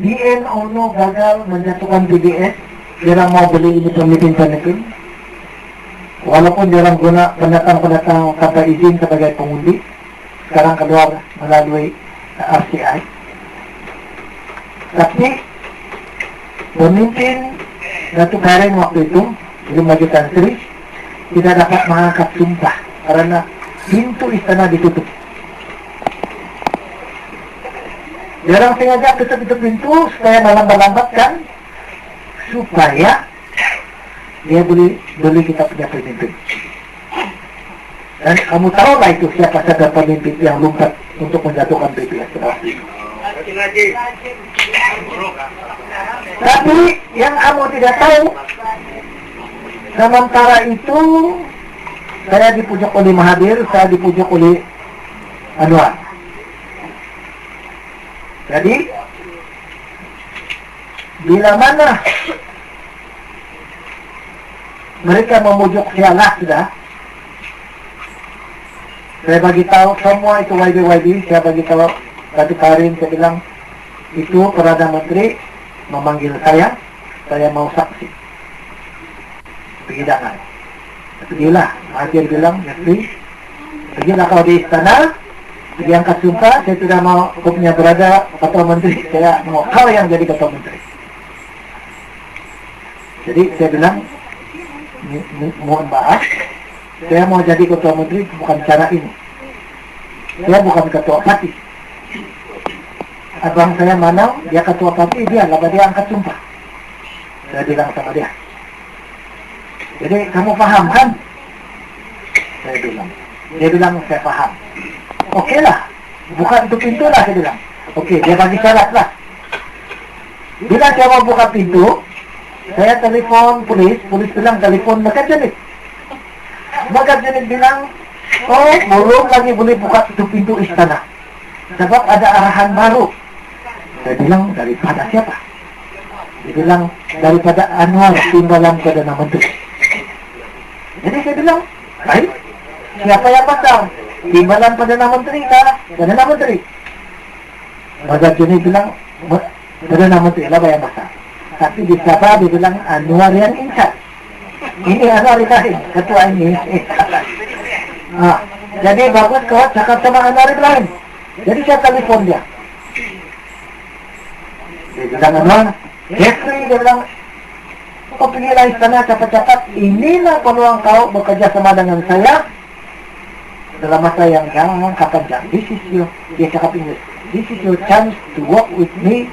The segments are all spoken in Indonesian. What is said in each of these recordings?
BN Ono gagal menjatuhkan BBS dia orang mau beli ini pemimpin-pemimpin walaupun dia orang guna pendatang-pendatang kata izin sebagai pengundi sekarang keluar melalui RCI tapi pemimpin Datuk Karen waktu itu belum Tan Sri tidak dapat mengangkat sumpah karena pintu istana ditutup dia orang sengaja tutup itu pintu supaya melambat-lambatkan supaya dia beli beli kita punya pemimpin. Dan kamu tahu lah itu siapa saja pemimpin yang lompat untuk menjatuhkan BPS Tapi yang kamu tidak tahu, sementara itu saya dipujuk oleh Mahathir, saya dipujuk oleh Anwar. Jadi bila mana mereka memujuk sialah sudah saya bagi tahu semua itu YB YB saya bagi tahu Ratu Karin saya bilang itu Perdana Menteri memanggil saya saya mau saksi. Pergidangan pergilah Mahathir bilang Jeffrey pergilah kau di istana pergi angkat sumpah saya tidak mau kau punya berada ketua menteri saya mau kau yang jadi ketua menteri jadi saya bilang, mohon maaf, saya mau jadi ketua menteri bukan cara ini. Saya bukan ketua parti. Abang saya mana, dia ketua parti, dia lah dia angkat sumpah. Saya bilang sama dia. Jadi kamu paham kan? Saya bilang. Dia bilang saya paham. Oke lah, bukan itu pintu lah saya bilang. Oke, dia bagi syarat lah. Bila saya mau buka pintu, saya telepon polis, polis bilang telepon. Maka Jenik bilang, oh belum lagi boleh buka pintu istana. Sebab ada arahan baru. Saya bilang, daripada siapa? Dia bilang, daripada Anwar timbalan Perdana Menteri. Jadi saya bilang, baik, siapa yang pasang? Timbalan Perdana Menteri? Kah? Perdana Menteri. Maka Jenik bilang, Perdana Menteri. Lah yang pasang tapi di Sabah dibilang Anwar yang insya ini Anwar Ibrahim ketua ini. Nah, jadi bagus kau cakap sama Anwar Ibrahim jadi saya telepon dia. Dia bilang Anwar Jeffrey dia bilang kau pergilah istana cepat-cepat. Inilah peluang kau bekerja sama dengan saya dalam masa yang jangan kapan jangan this is your dia cakap English this is your chance to work with me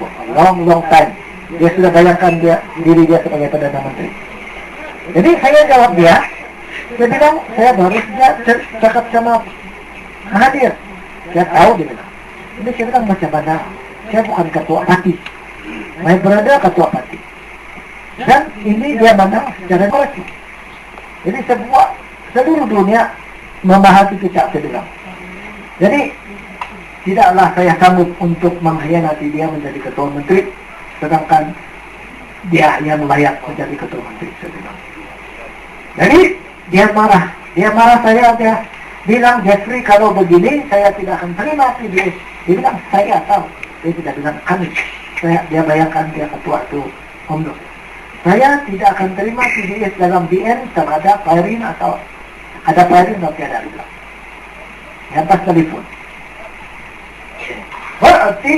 for a long long time dia sudah bayangkan dia diri dia sebagai perdana menteri. Jadi saya jawab dia, saya bilang saya baru saja cakap sama hadir. Saya tahu dia bilang. Jadi saya bilang macam mana? Saya bukan ketua parti. Saya berada ketua parti. Dan ini dia mana secara koleksi. Jadi semua seluruh dunia memahami kita bilang. Jadi tidaklah saya sanggup untuk mengkhianati dia menjadi ketua menteri sedangkan dia yang layak menjadi ketua menteri bilang. Jadi dia marah, dia marah saya dia bilang Jeffrey kalau begini saya tidak akan terima PBS. Dia bilang saya tahu, dia tidak bilang kami. Saya dia bayangkan dia ketua itu Omdo. Saya tidak akan terima PBS dalam BN sama ada Pairin atau ada Pairin atau tiada bilang. Yang pas telepon. Berarti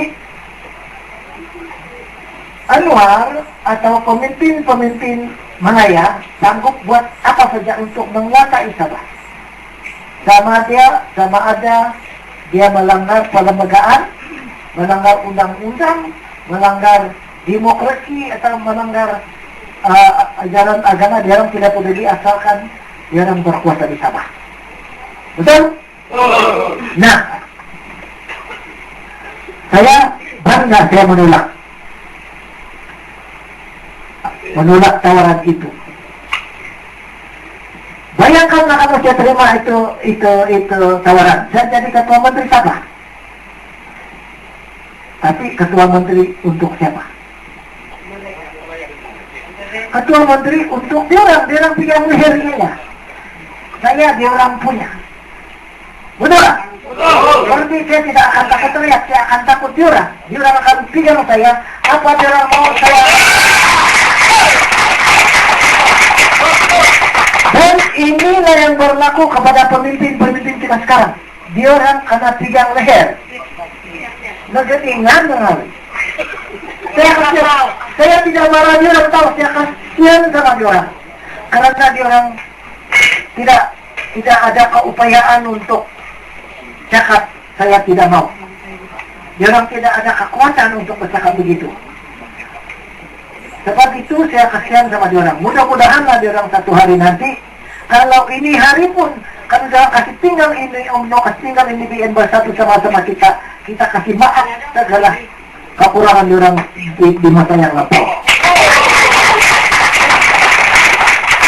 Anwar atau pemimpin-pemimpin Malaya sanggup buat apa saja untuk menguasai Sabah. Sama dia, sama ada dia melanggar pelembagaan, melanggar undang-undang, melanggar demokrasi atau melanggar uh, ajaran agama dia orang tidak peduli asalkan dia orang berkuasa di Sabah. Betul? Nah, saya bangga saya menolak menolak tawaran itu. Bayangkanlah kalau saya terima itu itu itu tawaran, saya jadi ketua menteri siapa? Tapi ketua menteri untuk siapa? Ketua menteri untuk dia orang, dia orang punya lehernya. Saya dia orang punya. Betul? Betul. Berarti saya tidak akan takut teriak, saya akan takut diorang. Diorang akan pegang saya, apa diorang mau saya... Dan inilah yang berlaku kepada pemimpin-pemimpin kita sekarang. Diorang kena pegang leher. Ngegetingan dengan saya kasih saya tidak marah dia orang tahu saya kasihan sama dia orang karena dia orang tidak tidak ada keupayaan untuk cakap saya tidak mau. Dia orang tidak ada kekuatan untuk bercakap begitu. Sebab itu saya kasihan sama dia orang. Mudah-mudahan lah dia orang satu hari nanti kalau ini hari pun kalau jangan kasih tinggal ini Om No kasih tinggal ini BN bersatu sama-sama kita kita kasih maaf segala kekurangan orang di, di masa yang lampau.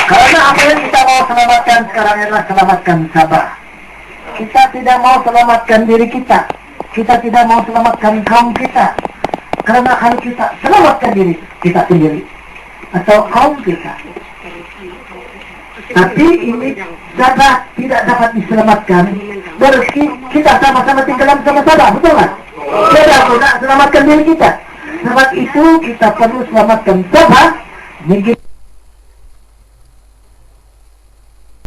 Karena apa yang kita mau selamatkan sekarang adalah selamatkan Sabah. Kita tidak mau selamatkan diri kita. Kita tidak mau selamatkan kaum kita. Karena kalau kita selamatkan diri kita sendiri atau kaum kita. Tapi ini Sabah tidak dapat diselamatkan. Berarti kita sama-sama tinggal sama Sabah, betul kan? Aku nak selamatkan diri kita. Sebab itu kita perlu selamatkan Sabah.